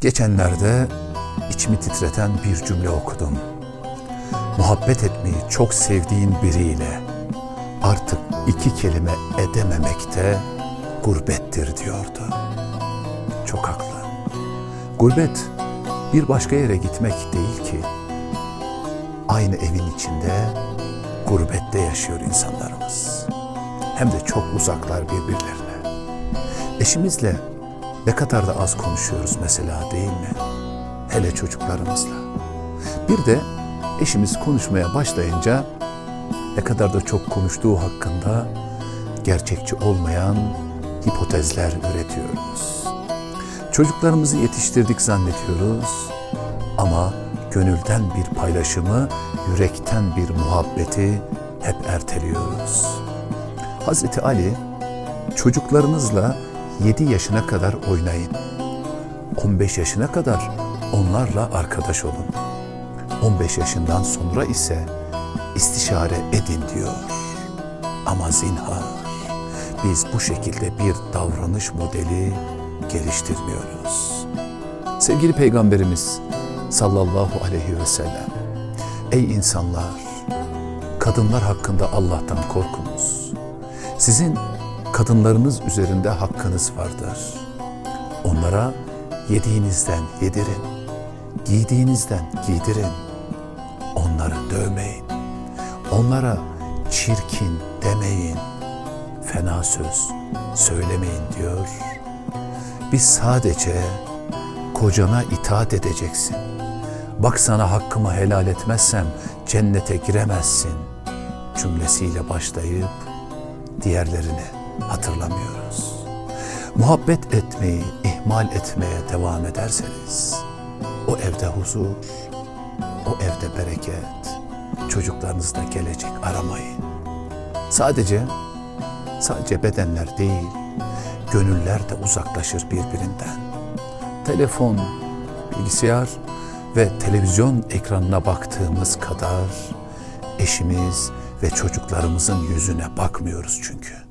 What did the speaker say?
Geçenlerde içimi titreten bir cümle okudum. Muhabbet etmeyi çok sevdiğin biriyle artık iki kelime edememekte gurbettir diyordu. Çok haklı. Gurbet bir başka yere gitmek değil ki. Aynı evin içinde gurbette yaşıyor insanlarımız. Hem de çok uzaklar birbirlerine. Eşimizle ne kadar da az konuşuyoruz mesela değil mi? Hele çocuklarımızla. Bir de eşimiz konuşmaya başlayınca ne kadar da çok konuştuğu hakkında gerçekçi olmayan hipotezler üretiyoruz. Çocuklarımızı yetiştirdik zannediyoruz ama gönülden bir paylaşımı, yürekten bir muhabbeti hep erteliyoruz. Hazreti Ali çocuklarınızla 7 yaşına kadar oynayın. 15 yaşına kadar onlarla arkadaş olun. 15 yaşından sonra ise istişare edin diyor. Ama zinhar biz bu şekilde bir davranış modeli geliştirmiyoruz. Sevgili Peygamberimiz sallallahu aleyhi ve sellem Ey insanlar! Kadınlar hakkında Allah'tan korkunuz. Sizin kadınlarınız üzerinde hakkınız vardır. Onlara yediğinizden yedirin, giydiğinizden giydirin. Onları dövmeyin. Onlara çirkin demeyin. Fena söz söylemeyin diyor. Biz sadece kocana itaat edeceksin. Bak sana hakkımı helal etmezsem cennete giremezsin cümlesiyle başlayıp diğerlerini hatırlamıyoruz. Muhabbet etmeyi ihmal etmeye devam ederseniz o evde huzur, o evde bereket, çocuklarınızda gelecek aramayın. Sadece sadece bedenler değil, gönüller de uzaklaşır birbirinden. Telefon, bilgisayar ve televizyon ekranına baktığımız kadar eşimiz ve çocuklarımızın yüzüne bakmıyoruz çünkü.